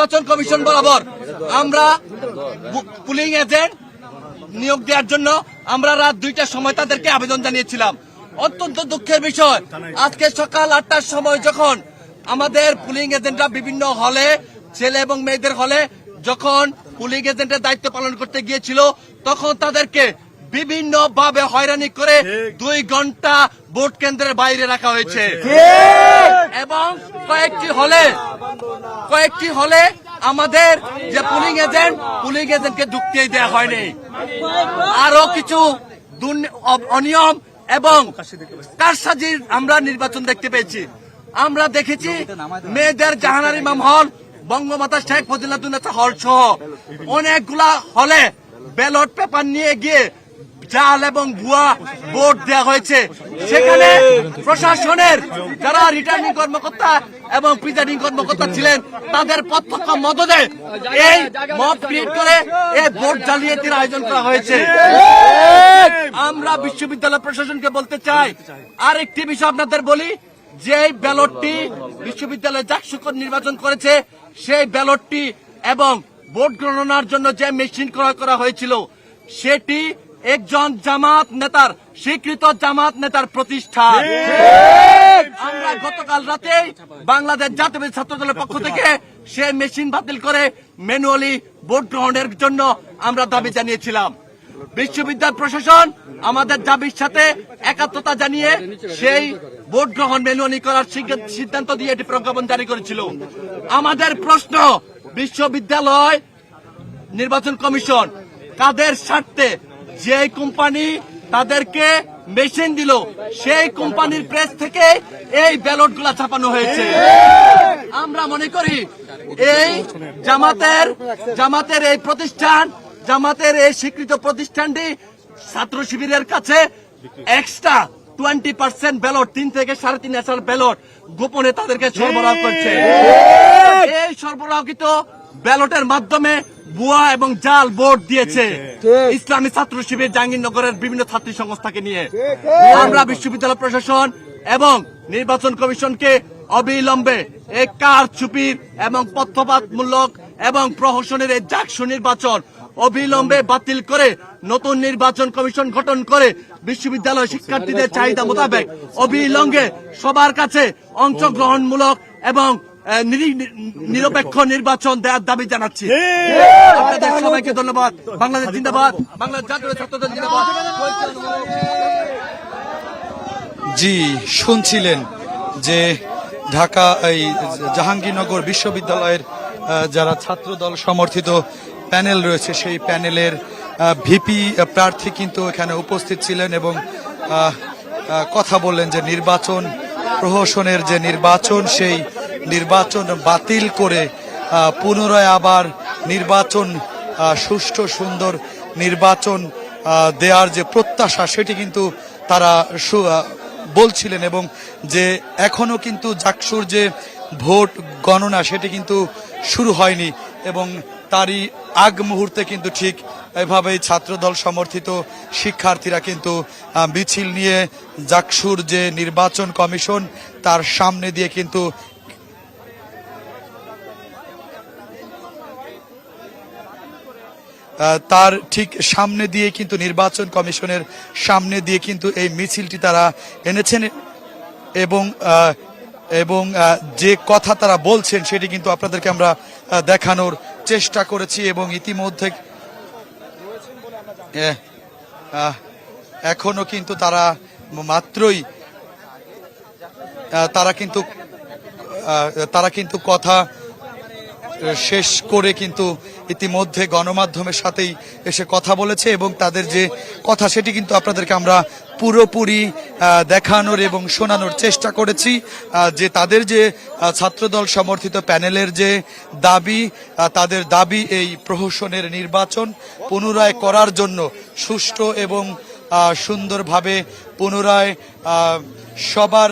নির্বাচন কমিশন বরাবর আমরা পুলিং এজেন্ট নিয়োগ দেওয়ার জন্য আমরা রাত দুইটার সময় তাদেরকে আবেদন জানিয়েছিলাম। অত্যন্ত দুঃখের বিষয়। আজকে সকাল আটটার সময় যখন আমাদের পুলিং এজেন্টরা বিভিন্ন হলে, ছেলে এবং মেয়েদের হলে যখন পুলিং এজেন্টের দায়িত্ব পালন করতে গিয়েছিল, তখন তাদেরকে বিভিন্ন ভাবে হয়রানি করে দুই ঘণ্টা ভোট কেন্দ্রের বাইরে রাখা হয়েছে। এবং কয়েকটি হলে কয়েকটি হলে আমাদের যে পুলিং এজেন্ট পুলিং এজেন্টকে ঢুকতেই দেওয়া হয়নি। আরও কিছু দুর্নী- অনিয়ম এবং কারসাজির আমরা নির্বাচন দেখতে পেয়েছি। আমরা দেখেছি মেয়েদের জাহানারি ইমাম হল বঙ্গমাতা শেখ ফজিলাতুন্নেসা হল সহ অনেকগুলা হলে ব্যালট পেপার নিয়ে গিয়ে জাল এবং ভুয়া ভোট দেওয়া হয়েছে। সেখানে প্রশাসনের যারা রিটার্নিং কর্মকর্তা এবং প্রিজাইডিং কর্মকর্তা ছিলেন, তাদের প্রত্যক্ষ মদদে এই মব ক্রিয়েট করে এই ভোট জালিয়াতির আয়োজন করা হয়েছে। আমরা বিশ্ববিদ্যালয় প্রশাসনকে বলতে চাই আর একটি বিষয় আপনাদের বলি যে ব্যালটটি বিশ্ববিদ্যালয় জাকসুকর নির্বাচন করেছে, সেই ব্যালটটি এবং ভোট গণনার জন্য যে মেশিন ক্রয় করা হয়েছিল, সেটি একজন জামাত নেতার স্বীকৃত জামাত নেতার প্রতিষ্ঠান। আমরা গতকাল রাতে বাংলাদেশ জাতীয় ছাত্র দলের পক্ষ থেকে সে মেশিন বাতিল করে ম্যানুয়ালি ভোট গ্রহণের জন্য আমরা দাবি জানিয়েছিলাম। বিশ্ববিদ্যালয় প্রশাসন আমাদের দাবির সাথে একাত্মতা জানিয়ে সেই ভোট গ্রহণ ম্যানুয়ালি করার সিদ্ধান্ত- সিদ্ধান্ত দিয়ে এটি প্রজ্ঞাপন জারি করেছিল। আমাদের প্রশ্ন বিশ্ববিদ্যালয় নির্বাচন কমিশন কাদের স্বার্থে যে কোম্পানি তাদেরকে মেশিন দিল সেই কোম্পানির প্রেস থেকে এই ব্যালটগুলা ছাপানো হয়েছে। আমরা মনে করি এই জামাতের জামাতের এই প্রতিষ্ঠান জামাতের এই স্বীকৃত প্রতিষ্ঠানটি ছাত্র শিবিরের কাছে এক্সট্রা টোয়েন্টি পার্সেন্ট ব্যালট তিন থেকে সাড়ে তিন হাজার ব্যালট গোপনে তাদেরকে সরবরাহ করছে। এই সরবরাহকৃত ব্যালটের মাধ্যমে বুয়া এবং জাল ভোট দিয়েছে। ইসলামী ছাত্র শিবির জাহাঙ্গীরনগরের বিভিন্ন ছাত্রী সংস্থাকে নিয়ে। আমরা বিশ্ববিদ্যালয় প্রশাসন এবং নির্বাচন কমিশনকে অবিলম্বে এই কার চুপির এবং পক্ষপাতমূলক এবং প্রহসনের এই জাকসু নির্বাচন অবিলম্বে বাতিল করে নতুন নির্বাচন কমিশন গঠন করে বিশ্ববিদ্যালয় শিক্ষার্থীদের চাহিদা মোতাবেক অবিলম্বে সবার কাছে অংশগ্রহণমূলক এবং নিরপেক্ষ। নির্বাচন দেওয়ার দাবি জানাচ্ছি। আপনাদের সবাইকে ধন্যবাদ। বাংলাদেশ জিন্দাবাদ। বাংলাদেশ জাতীয় ছাত্রদল জিন্দাবাদ। জি শুনছিলেন যে ঢাকা এই জাহাঙ্গীরনগর বিশ্ববিদ্যালয়ের যারা ছাত্রদল সমর্থিত প্যানেল রয়েছে সেই প্যানেলের ভিপি প্রার্থী কিন্তু এখানে উপস্থিত ছিলেন এবং কথা বললেন যে নির্বাচন প্রহসনের যে নির্বাচন সেই নির্বাচন বাতিল করে পুনরায় আবার নির্বাচন সুষ্ঠু সুন্দর নির্বাচন দেওয়ার যে প্রত্যাশা সেটি কিন্তু তারা বলছিলেন এবং যে এখনও কিন্তু জাকসুর যে ভোট গণনা সেটি কিন্তু শুরু হয়নি এবং তারই আগ মুহূর্তে কিন্তু ঠিক এভাবেই ছাত্রদল সমর্থিত শিক্ষার্থীরা কিন্তু মিছিল নিয়ে জাকসুর যে নির্বাচন কমিশন তার সামনে দিয়ে কিন্তু তার ঠিক সামনে দিয়ে কিন্তু নির্বাচন কমিশনের সামনে দিয়ে কিন্তু এই মিছিলটি তারা এনেছেন এবং এবং যে কথা তারা বলছেন সেটি কিন্তু আপনাদেরকে আমরা দেখানোর চেষ্টা করেছি এবং ইতিমধ্যে এখনও কিন্তু তারা মাত্রই তারা কিন্তু তারা কিন্তু কথা শেষ করে কিন্তু ইতিমধ্যে গণমাধ্যমের সাথেই এসে কথা বলেছে এবং তাদের যে কথা সেটি কিন্তু আপনাদেরকে আমরা পুরোপুরি দেখানোর এবং শোনানোর চেষ্টা করেছি। যে তাদের যে ছাত্রদল সমর্থিত প্যানেলের যে দাবি তাদের দাবি এই প্রহসনের নির্বাচন পুনরায় করার জন্য সুষ্ঠু এবং সুন্দরভাবে পুনরায় সবার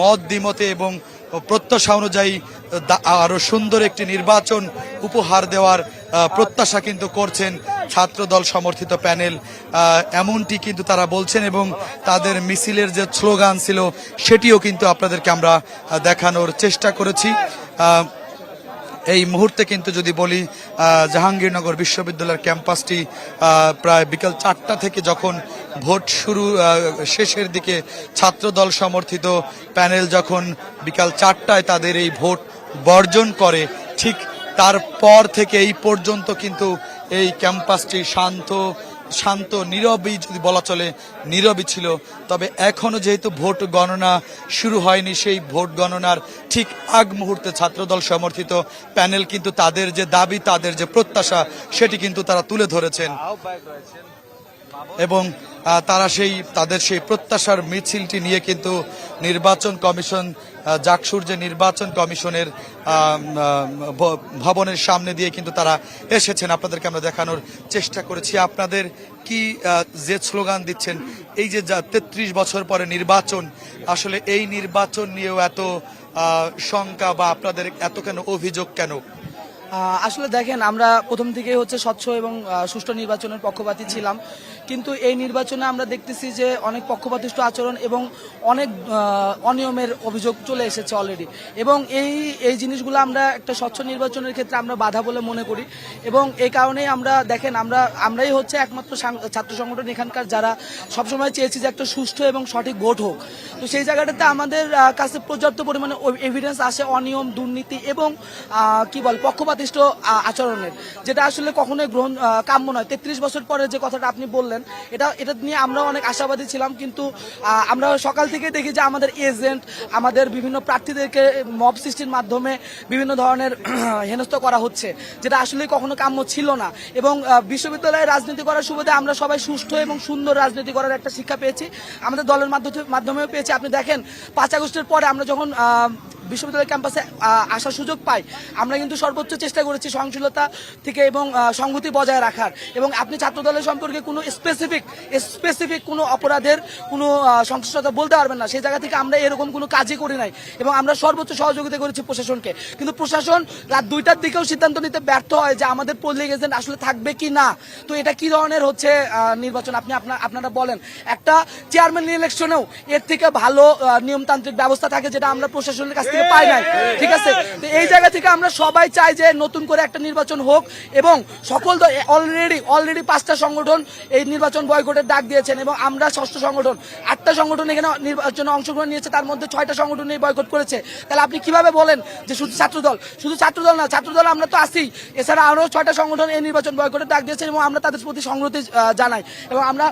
মত দ্বিমতে এবং প্রত্যাশা অনুযায়ী দা- আরও সুন্দর একটি নির্বাচন উপহার দেওয়ার প্রত্যাশা কিন্তু করছেন ছাত্রদল সমর্থিত প্যানেল। এমনটি কিন্তু তারা বলছেন এবং তাদের মিছিলের যে স্লোগান ছিল, সেটিও কিন্তু আপনাদেরকে আমরা দেখানোর চেষ্টা করেছি। এই মুহূর্তে কিন্তু যদি বলি জাহাঙ্গীরনগর বিশ্ববিদ্যালয়ের ক্যাম্পাসটি প্রায় বিকাল চারটা থেকে যখন ভোট শুরু শেষের দিকে ছাত্রদল সমর্থিত প্যানেল যখন বিকাল চারটায় তাদের এই ভোট বর্জন করে, ঠিক তারপর থেকে এই পর্যন্ত কিন্তু এই ক্যাম্পাসটি শান্ত শান্ত, নীরবই যদি বলা চলে, নীরবই ছিল। তবে এখনও যেহেতু ভোট গণনা শুরু হয়নি, সেই ভোট গণনার ঠিক আগ মুহূর্তে ছাত্রদল সমর্থিত প্যানেল কিন্তু তাদের যে দাবি, তাদের যে প্রত্যাশা, সেটি কিন্তু তারা তুলে ধরেছেন। এবং তারা সেই, তাদের সেই প্রত্যাশার মিছিলটি নিয়ে কিন্তু নির্বাচন কমিশন জাকসুর যে নির্বাচন কমিশনের ভবনের সামনে দিয়ে কিন্তু তারা এসেছেন। আপনাদেরকে আমরা দেখানোর চেষ্টা করেছি। আপনাদের কি যে স্লোগান দিচ্ছেন, এই যে তেত্রিশ বছর পরে নির্বাচন, আসলে এই নির্বাচন নিয়েও এত শঙ্কা বা আপনাদের এত কেন অভিযোগ কেন? আসলে দেখেন, আমরা প্রথম থেকেই হচ্ছে স্বচ্ছ এবং সুষ্ঠু নির্বাচনের পক্ষপাতী ছিলাম। কিন্তু এই নির্বাচনে আমরা দেখতেছি যে অনেক পক্ষপাতিষ্ঠ আচরণ এবং অনেক অনিয়মের অভিযোগ চলে এসেছে অলরেডি এবং এই এই জিনিসগুলো আমরা একটা স্বচ্ছ নির্বাচনের ক্ষেত্রে আমরা বাধা বলে মনে করি। এবং এই কারণেই আমরা, দেখেন, আমরা, আমরাই হচ্ছে একমাত্র ছাত্র সংগঠন এখানকার যারা সবসময় চেয়েছি যে একটা সুষ্ঠু এবং সঠিক ভোট হোক। তো সেই জায়গাটাতে আমাদের কাছে পর্যাপ্ত পরিমাণে এভিডেন্স আসে অনিয়ম, দুর্নীতি এবং কি বল, পক্ষপাতিষ্ঠ আহ, আচরণের। যেটা আসলে কখনোই গ্রহণ কাম্য নয়। তেত্রিশ বছর পরে যে কথাটা আপনি বললেন এটা এটা নিয়ে আমরা অনেক আশাবাদী ছিলাম কিন্তু আমরা সকাল থেকে দেখি যে আমাদের এজেন্ট আমাদের বিভিন্ন প্রার্থীদেরকে মব সৃষ্টির মাধ্যমে বিভিন্ন ধরনের হেনস্থ করা হচ্ছে যেটা আসলে কখনো কাম্য ছিল না। এবং বিশ্ববিদ্যালয়ে রাজনীতি করার সুবিধা আমরা সবাই সুষ্ঠু এবং সুন্দর রাজনীতি করার একটা শিক্ষা পেয়েছি। আমাদের দলের মাধ্যমে মাধ্যমেও পেয়েছি। আপনি দেখেন পাঁচ আগস্টের পরে আমরা যখন বিশ্ববিদ্যালয় ক্যাম্পাসে আসার সুযোগ পাই। আমরা কিন্তু সর্বোচ্চ চেষ্টা করেছি সহনশীলতা থেকে এবং সংহতি বজায় রাখার। এবং আপনি ছাত্রদলের সম্পর্কে কোনো স্পেসিফিক স্পেসিফিক কোনো অপরাধের কোনো সংশ্লিষ্টতা বলতে পারবেন না। সেই জায়গা থেকে আমরা এরকম কোনো কাজই করি নাই এবং আমরা সর্বোচ্চ সহযোগিতা করেছি প্রশাসনকে। কিন্তু প্রশাসন রাত দুইটার দিকেও সিদ্ধান্ত নিতে ব্যর্থ হয় যে আমাদের পোলিং এজেন্ট আসলে থাকবে কি না। তো এটা কি ধরনের হচ্ছে নির্বাচন? আপনি আপনারা বলেন। একটা চেয়ারম্যান ইলেকশনেও এর থেকে ভালো নিয়মতান্ত্রিক ব্যবস্থা থাকে যেটা আমরা প্রশাসনের কাছ থেকে পাই নাই। ঠিক আছে? তো এই জায়গা থেকে আমরা সবাই চাই যে নতুন করে একটা নির্বাচন হোক এবং সকল অলরেডি অলরেডি পাঁচটা সংগঠন এই নির্বাচন বয়কটের ডাক দিয়েছেন এবং আমরা ষষ্ঠ সংগঠন আটটা সংগঠন এখানে নির্বাচনে অংশগ্রহণ নিয়েছে তার মধ্যে ছয়টা সংগঠন এই বয়কট করেছে। তাহলে আপনি কীভাবে বলেন যে শুধু ছাত্রদল শুধু ছাত্রদল না ছাত্রদল আমরা তো আসি এছাড়া আরও ছয়টা সংগঠন এই নির্বাচন বয়কটের ডাক দিয়েছেন এবং আমরা তাদের প্রতি সংহতি জানাই এবং আমরা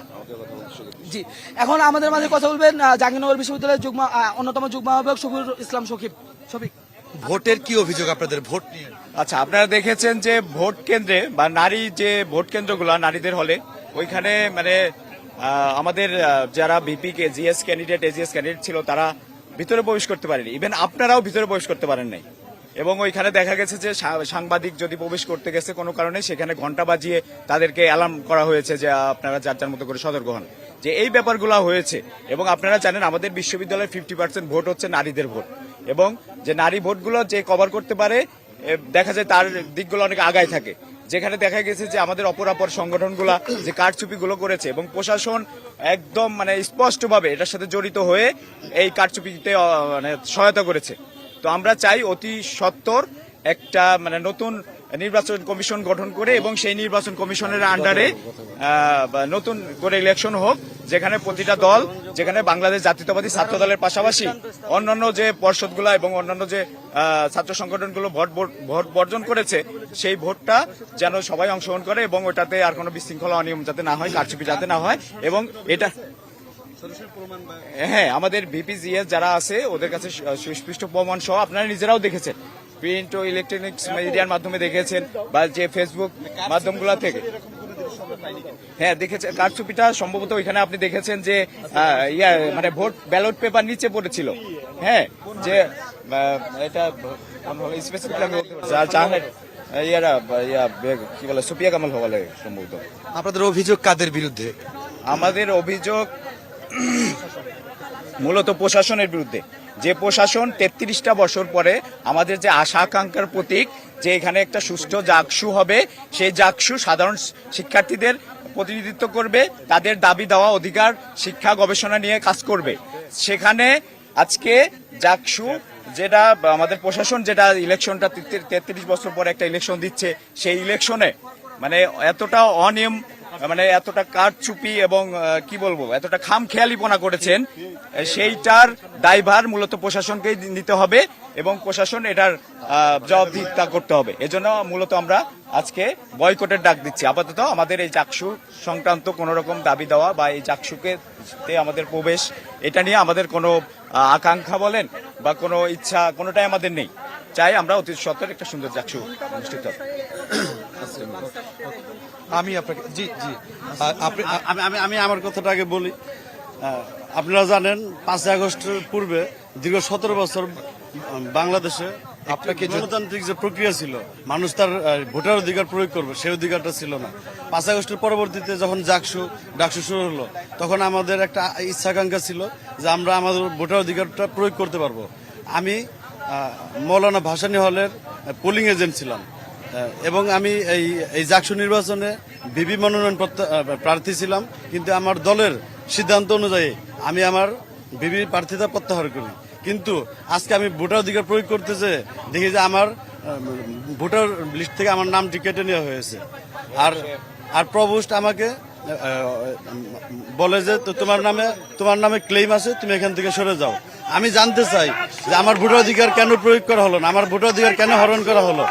জি। এখন আমাদের মাঝে কথা বলবেন জাহাঙ্গীরনগর বিশ্ববিদ্যালয়ের যুগ্ম অন্যতম যুগ্ম আহ্বায়ক শফিউল ইসলাম শফিক। শফিক। ভোটের কি অভিযোগ আপনাদের ভোট নিয়ে? আচ্ছা আপনারা দেখেছেন যে ভোট কেন্দ্রে বা নারী যে ভোট কেন্দ্রগুলো নারীদের হলে ওইখানে মানে আমাদের যারা ভিপি কে জিএস ক্যান্ডিডেট এজিএস ক্যান্ডিডেট ছিল তারা ভিতরে প্রবেশ করতে পারেনি। ইভেন আপনারাও ভিতরে প্রবেশ করতে পারেন নাই। এবং ওইখানে দেখা গেছে যে সা- সাংবাদিক যদি প্রবেশ করতে গেছে কোনো কারণে সেখানে ঘণ্টা বাজিয়ে তাদেরকে অ্যালার্ম করা হয়েছে যে আপনারা যার যার মতো করে সতর্ক হন। যে এই ব্যাপারগুলো হয়েছে এবং আপনারা জানেন আমাদের বিশ্ববিদ্যালয়ের ফিফটি পার্সেন্ট ভোট হচ্ছে নারীদের ভোট। এবং যে নারী ভোটগুলো যে কভার করতে পারে দেখা যায় তার দিকগুলো অনেক আগায় থাকে। যেখানে দেখা গেছে যে আমাদের অপরাপর সংগঠনগুলা যে কারচুপিগুলো করেছে এবং প্রশাসন একদম মানে স্পষ্টভাবে এটার সাথে জড়িত হয়ে এই কারচুপিতে মানে সহায়তা করেছে। তো আমরা চাই অতি সত্বর একটা মানে নতুন নির্বাচন কমিশন গঠন করে এবং সেই নির্বাচন কমিশনের আন্ডারে নতুন করে ইলেকশন হোক, যেখানে প্রতিটা দল, যেখানে বাংলাদেশ জাতীয়তাবাদী ছাত্র দলের পাশাপাশি অন্যান্য যে পর্ষদগুলো এবং অন্যান্য যে ছাত্র সংগঠনগুলো ভোট ভোট বর্জন করেছে, সেই ভোটটা যেন সবাই অংশগ্রহণ করে এবং ওটাতে আর কোনো বিশৃঙ্খলা অনিয়ম যাতে না হয়, কারচুপি যাতে না হয় এবং এটা হ্যাঁ আমাদের ভিপিজিএস যারা আছে, ওদের কাছে সুস্পষ্ট প্রমাণ সহ আপনারা নিজেরাও দেখেছেন। প্রিন্ট ও ইলেকট্রনিক্স মিডিয়ার মাধ্যমে দেখেছেন বা যে ফেসবুক মাধ্যমগুলো থেকে। হ্যাঁ দেখেছেন কারচুপিটা সম্ভবত ওইখানে আপনি দেখেছেন যে ইয়া মানে ভোট ব্যালট পেপার নিচে পড়েছিল। হ্যাঁ যে এটা স্পেসিফিক ইয়ারা ইয়া কি বলে সুপিয়া কামাল সম্ভবত। আপনাদের অভিযোগ কাদের বিরুদ্ধে? আমাদের অভিযোগ মূলত প্রশাসনের বিরুদ্ধে। যে প্রশাসন তেত্রিশটা বছর পরে আমাদের যে আশা আকাঙ্ক্ষার প্রতীক, যে এখানে একটা সুষ্ঠু জাকসু হবে, সেই জাকসু সাধারণ শিক্ষার্থীদের প্রতিনিধিত্ব করবে, তাদের দাবি দেওয়া অধিকার, শিক্ষা গবেষণা নিয়ে কাজ করবে। সেখানে আজকে জাকসু যেটা আমাদের প্রশাসন যেটা ইলেকশনটা তেত্রিশ বছর পরে একটা ইলেকশন দিচ্ছে, সেই ইলেকশনে মানে এতটা অনিয়ম মানে এতটা কারচুপি এবং কি বলব, এতটা খাম খেয়ালিপনা করেছেন সেইটার দায়ভার মূলত প্রশাসনকেই নিতে হবে এবং প্রশাসন এটার জবাবদিহিতা করতে হবে। এজন্য মূলত আমরা আজকে বয়কটের ডাক দিচ্ছি। আপাতত আমাদের এই চাকসু সংক্রান্ত কোন রকম দাবি দেওয়া বা এই চাকসুকে আমাদের প্রবেশ, এটা নিয়ে আমাদের কোনো আকাঙ্ক্ষা বলেন বা কোনো ইচ্ছা কোনোটাই আমাদের নেই। চাই আমরা অতি সত্তর একটা সুন্দর চাকসু অনুষ্ঠিত। আমি আপনাকে জি জি। আমি আমি আমি আমার কথাটা আগে বলি। আপনারা জানেন পাঁচই আগস্টের পূর্বে দীর্ঘ সতেরো বছর বাংলাদেশে আপনাকে গণতান্ত্রিক যে প্রক্রিয়া ছিল মানুষ তার ভোটার অধিকার প্রয়োগ করবে সেই অধিকারটা ছিল না। পাঁচ আগস্টের পরবর্তীতে যখন জাকসু ডাকসু শুরু হলো তখন আমাদের একটা ইচ্ছাকাঙ্ক্ষা ছিল যে আমরা আমাদের ভোটার অধিকারটা প্রয়োগ করতে পারব। আমি মৌলানা ভাসানী হলের পোলিং এজেন্ট ছিলাম। এবং আমি এই এই জাকসু নির্বাচনে বিবি মনোনয়ন প্রার্থী ছিলাম, কিন্তু আমার দলের সিদ্ধান্ত অনুযায়ী আমি আমার বিবি প্রার্থীতা প্রত্যাহার করি। কিন্তু আজকে আমি ভোটার অধিকার প্রয়োগ করতেছে দেখি যে আমার ভোটার লিস্ট থেকে আমার নামটি কেটে নেওয়া হয়েছে। আর আর প্রভুষ্ট আমাকে বলে যে তো তোমার নামে তোমার নামে ক্লেম আছে, তুমি এখান থেকে সরে যাও। আমি জানতে চাই যে আমার ভোটার অধিকার কেন প্রয়োগ করা হলো না? আমার ভোটার অধিকার কেন হরণ করা হলো?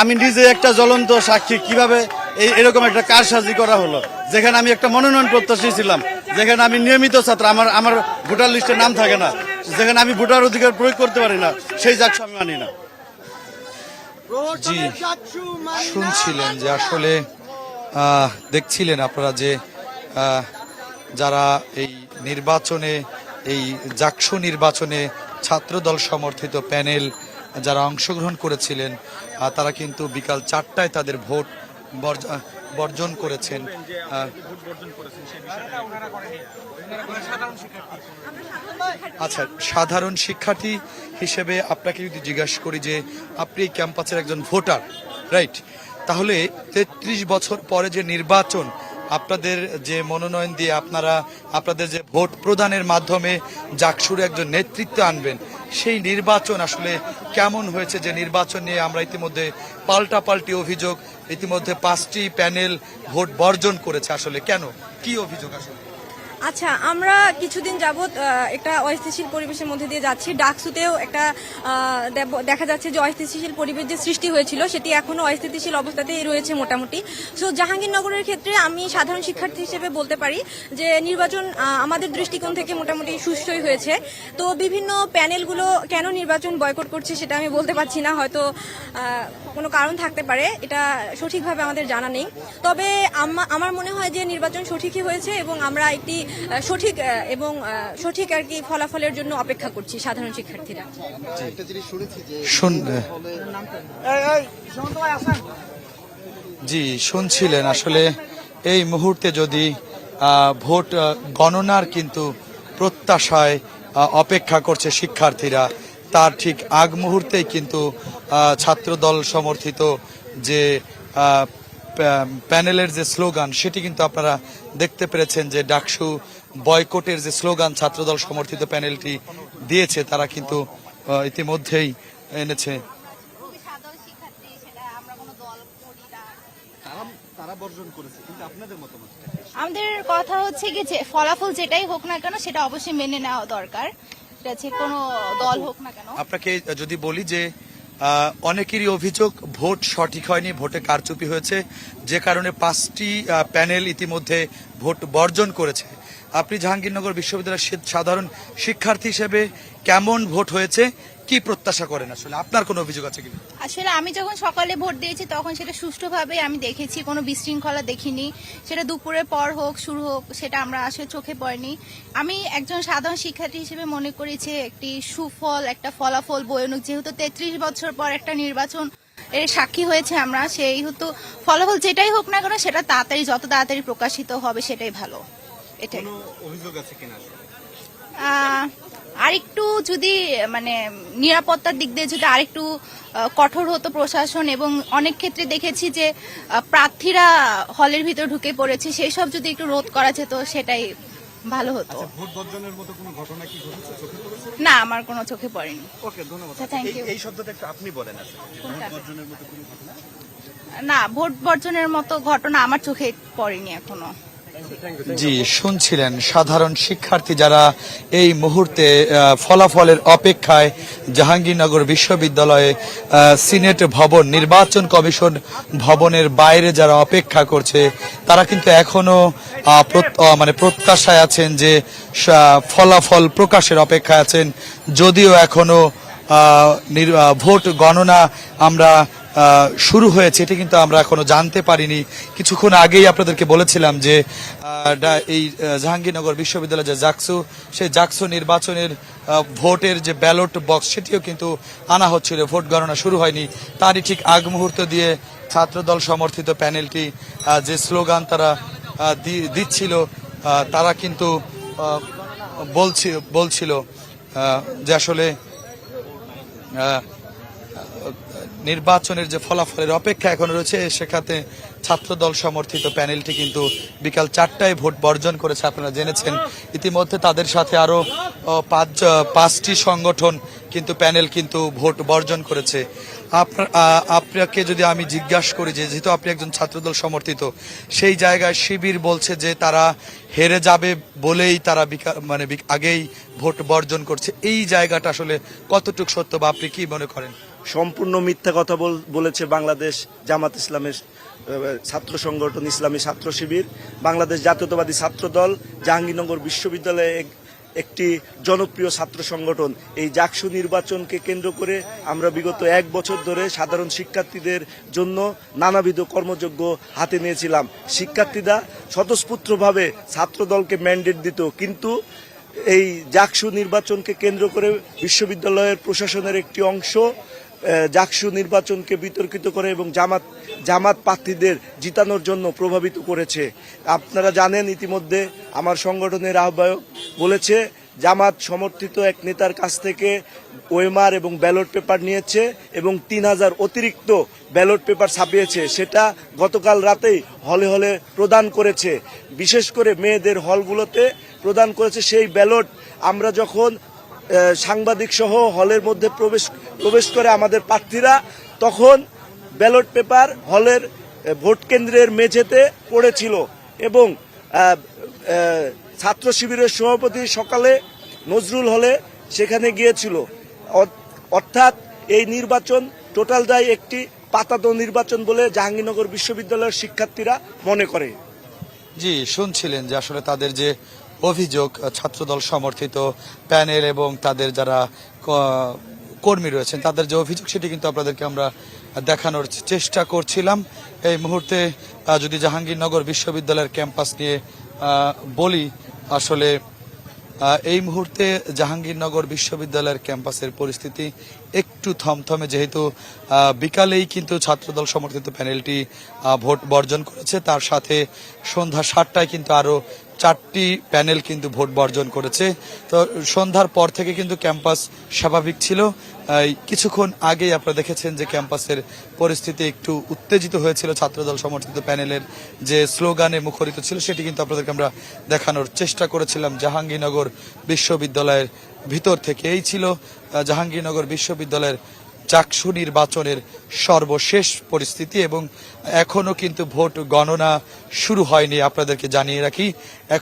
আমি নিজে একটা জ্বলন্ত সাক্ষী, কীভাবে এই এরকম একটা কারসাজি করা হলো? যেখানে আমি একটা মনোনয়ন প্রত্যাশী ছিলাম, যেখানে আমি নিয়মিত ছাত্র, আমার আমার ভোটার লিস্টে নাম থাকে না, যেখানে আমি ভোটার অধিকার প্রয়োগ করতে পারি না, সেই জাকসু আমি মানি না। জি, শুনছিলেন যে আসলে দেখছিলেন আপনারা যে যারা এই নির্বাচনে, এই জাকসু নির্বাচনে ছাত্রদল সমর্থিত প্যানেল যারা অংশগ্রহণ করেছিলেন তারা কিন্তু বিকাল চারটায় তাদের ভোট বর্জ- বর্জন করেছেন। আচ্ছা সাধারণ শিক্ষার্থী হিসেবে আপনাকে যদি জিজ্ঞাসা করি যে, আপনি এই ক্যাম্পাসের একজন ভোটার, রাইট? তাহলে তেত্রিশ বছর পরে যে নির্বাচন আপনাদের যে মনোনয়ন দিয়ে আপনারা, আপনাদের যে ভোট প্রদানের মাধ্যমে জাকসুর একজন নেতৃত্ব আনবেন, সেই নির্বাচন আসলে কেমন হয়েছে যে নির্বাচন নিয়ে আমরা ইতিমধ্যে পাল্টাপাল্টি অভিযোগ, ইতিমধ্যে পাঁচটি প্যানেল ভোট বর্জন করেছে আসলে কেন? কি অভিযোগ আসলে? আচ্ছা আমরা কিছুদিন যাবৎ একটা অস্থিতিশীল পরিবেশের মধ্যে দিয়ে যাচ্ছি। ডাকসুতেও একটা দেখা যাচ্ছে যে অস্থিতিশীল পরিবেশ যে সৃষ্টি হয়েছিল, সেটি এখনও অস্থিতিশীল অবস্থাতেই রয়েছে মোটামুটি। সো জাহাঙ্গীরনগরের ক্ষেত্রে আমি সাধারণ শিক্ষার্থী হিসেবে বলতে পারি যে নির্বাচন আমাদের দৃষ্টিকোণ থেকে মোটামুটি সুস্থই হয়েছে। তো বিভিন্ন প্যানেলগুলো কেন নির্বাচন বয়কট করছে সেটা আমি বলতে পারছি না, হয়তো কোনো কারণ থাকতে পারে, এটা সঠিকভাবে আমাদের জানা নেই। তবে আমার মনে হয় যে নির্বাচন সঠিকই হয়েছে এবং আমরা একটি সঠিক এবং সঠিক আর কি ফলাফলের জন্য অপেক্ষা করছি সাধারণ শিক্ষার্থীরা। জি। শুনছিলেন। আসলে এই মুহূর্তে যদি ভোট গণনার কিন্তু প্রত্যাশায় অপেক্ষা করছে শিক্ষার্থীরা তার ঠিক আগ মুহূর্তেই কিন্তু ছাত্রদল সমর্থিত যে প্যানেলের যে স্লোগান সেটি কিন্তু আপনারা দেখতে পেরেছেন যে ডাকসু বয়কটের যে স্লোগান ছাত্রদল সমর্থিত প্যানেলটি দিয়েছে তারা কিন্তু ইতিমধ্যেই এনেছে। সাধারণ শিক্ষার্থী সেটা আমরা কোনো দল করি না। আমাদের কথা হচ্ছে কি যে ফলাফল যেটাই হোক না কেন সেটা অবশ্যই মেনে নেওয়া দরকার। কোনো দল হোক না কেন। আপনাকে যদি বলি যে অনেকেরই অভিযোগ ভোট সঠিক হয়নি, ভোটে কারচুপি হয়েছে। যে কারণে পাঁচটি প্যানেল ইতিমধ্যে ভোট বর্জন করেছে। আপনি জাহাঙ্গীরনগর বিশ্ববিদ্যালয়ের সাধারণ শিক্ষার্থী হিসেবে কেমন ভোট হয়েছে? কি প্রত্যাশা করেন আসলে? আপনার কোনো অভিযোগ আছে কিনা? আসলে আমি যখন সকালে ভোট দিয়েছি তখন সেটা সুষ্ঠুভাবে আমি দেখেছি কোনো বিশৃঙ্খলা দেখিনি। সেটা দুপুরের পর হোক শুরু হোক সেটা আমরা আসলে চোখে পড়েনি। আমি একজন সাধারণ শিক্ষার্থী হিসেবে মনে করেছি একটি সুফল একটা ফলাফল বয়নুক যেহেতু তেত্রিশ বছর পর একটা নির্বাচন এর সাক্ষী হয়েছে আমরা সেই হেতু ফলাফল যেটাই হোক না কেন সেটা তাড়াতাড়ি যত তাড়াতাড়ি প্রকাশিত হবে সেটাই ভালো। এটাই। আহ, আরেকটু যদি মানে নিরাপত্তার দিক দিয়ে যদি আরেকটু কঠোর হতো প্রশাসন এবং অনেক ক্ষেত্রে দেখেছি যে প্রার্থীরা হলের ভিতর ঢুকে পড়েছে সেই সব যদি একটু রোধ করা যেত সেটাই ভালো হতো। পড়েছে? না আমার কোনো চোখে পড়েনি। ওকে ধন্যবাদ। আচ্ছা. এই শব্দটা একটু আপনি বলেন ঘটনা? না ভোট বর্জনের মতো ঘটনা আমার চোখে পড়েনি এখনও। জি শুনছিলেন সাধারণ শিক্ষার্থী যারা এই মুহূর্তে ফলাফলের অপেক্ষায় জাহাঙ্গীরনগর বিশ্ববিদ্যালয়ে সিনেট ভবন নির্বাচন কমিশন ভবনের বাইরে যারা অপেক্ষা করছে তারা কিন্তু এখনও আহ, মানে প্রত্যাশায় আছেন যে ফলাফল প্রকাশের অপেক্ষায় আছেন। যদিও এখনও আহ, ভোট গণনা আমরা শুরু হয়েছে এটি কিন্তু আমরা এখনও জানতে পারিনি। কিছুক্ষণ আগেই আপনাদেরকে বলেছিলাম যে এই জাহাঙ্গীরনগর বিশ্ববিদ্যালয় যে জাকসু সেই জাকসু নির্বাচনের ভোটের যে ব্যালট বক্স সেটিও কিন্তু আনা হচ্ছিল। ভোট গণনা শুরু হয়নি। তারই ঠিক আগ মুহূর্ত দিয়ে ছাত্রদল সমর্থিত প্যানেলটি যে স্লোগান তারা দিচ্ছিল তারা কিন্তু বলছিল আহ, যে আসলে নির্বাচনের যে ফলাফলের অপেক্ষা এখন রয়েছে, সেখানে ছাত্রদল সমর্থিত প্যানেলটি কিন্তু বিকাল চারটায় ভোট বর্জন করেছে আপনারা জেনেছেন। ইতিমধ্যে তাদের সাথে আরও পাঁচ পাঁচটি সংগঠন কিন্তু প্যানেল কিন্তু ভোট বর্জন করেছে। আপনাকে যদি আমি জিজ্ঞাসা করি যে, যেহেতু আপনি একজন ছাত্রদল সমর্থিত, সেই জায়গায় শিবির বলছে যে, তারা হেরে যাবে বলেই তারা মানে আগেই ভোট বর্জন করছে। এই জায়গাটা আসলে কতটুকু সত্য বা আপনি কি মনে করেন? সম্পূর্ণ মিথ্যা কথা বল- বলেছে বাংলাদেশ জামাত ইসলামের ছাত্র সংগঠন ইসলামী ছাত্র শিবির। বাংলাদেশ জাতীয়তাবাদী ছাত্র দল জাহাঙ্গীরনগর বিশ্ববিদ্যালয়ে একটি জনপ্রিয় ছাত্র সংগঠন। এই জাকসু নির্বাচনকে কেন্দ্র করে আমরা বিগত এক বছর ধরে সাধারণ শিক্ষার্থীদের জন্য নানাবিধ কর্মযোগ্য হাতে নিয়েছিলাম। শিক্ষার্থীরা স্বতঃস্ফূর্তভাবে ছাত্র দলকে ম্যান্ডেট দিত, কিন্তু এই জাকসু নির্বাচনকে কেন্দ্র করে বিশ্ববিদ্যালয়ের প্রশাসনের একটি অংশ জাকসু নির্বাচনকে বিতর্কিত করে এবং জামাত জামাত প্রার্থীদের জিতানোর জন্য প্রভাবিত করেছে। আপনারা জানেন ইতিমধ্যে আমার সংগঠনের আহ্বায়ক বলেছে, জামাত সমর্থিত এক নেতার কাছ থেকে ওয়েমার এবং ব্যালট পেপার নিয়েছে এবং তিন হাজার অতিরিক্ত ব্যালট পেপার ছাপিয়েছে। সেটা গতকাল রাতেই হলে হলে প্রদান করেছে। বিশেষ করে মেয়েদের হলগুলোতে প্রদান করেছে সেই ব্যালট। আমরা যখন সাংবাদিক সহ হলের মধ্যে প্রবেশ প্রবেশ করে আমাদের প্রার্থীরা তখন ব্যালট পেপার হলের ভোট কেন্দ্রের মেঝেতে পড়েছিল এবং ছাত্র শিবিরের সভাপতি সকালে নজরুল হলে সেখানে গিয়েছিল। অর্থাৎ এই নির্বাচন টোটালটাই একটি পাতাতো নির্বাচন বলে জাহাঙ্গীরনগর বিশ্ববিদ্যালয়ের শিক্ষার্থীরা মনে করে। জি, শুনছিলেন যে আসলে তাদের যে অভিযোগ, ছাত্রদল সমর্থিত প্যানেল এবং তাদের যারা কর্মী রয়েছেন। তাদের যে অভিযোগ, সেটি কিন্তু আপনাদেরকে আমরা দেখানোর চেষ্টা করছিলাম। এই মুহূর্তে যদি জাহাঙ্গীরনগর বিশ্ববিদ্যালয়ের ক্যাম্পাস নিয়ে বলি, আসলে এই মুহূর্তে জাহাঙ্গীরনগর বিশ্ববিদ্যালয়ের ক্যাম্পাসের পরিস্থিতি একটু থমথমে, যেহেতু বিকালেই কিন্তু ছাত্রদল সমর্থিত প্যানেলটি ভোট বর্জন করেছে। তার সাথে সন্ধ্যা সাতটায় কিন্তু আরও চারটি প্যানেল কিন্তু ভোট বর্জন করেছে। তো সন্ধ্যার পর থেকে কিন্তু ক্যাম্পাস স্বাভাবিক ছিল। কিছুক্ষণ আগেই আপনারা দেখেছেন যে ক্যাম্পাসের পরিস্থিতি একটু উত্তেজিত হয়েছিল ছাত্রদল সমর্থিত প্যানেলের যে স্লোগানে মুখরিত ছিল, সেটি কিন্তু আপনাদেরকে আমরা দেখানোর চেষ্টা করেছিলাম। জাহাঙ্গীরনগর বিশ্ববিদ্যালয়ের ভিতর থেকে। এই ছিল জাহাঙ্গীরনগর বিশ্ববিদ্যালয়ের চাকসু নির্বাচনের সর্বশেষ পরিস্থিতি এবং এখনও কিন্তু ভোট গণনা শুরু হয়নি। আপনাদেরকে জানিয়ে রাখি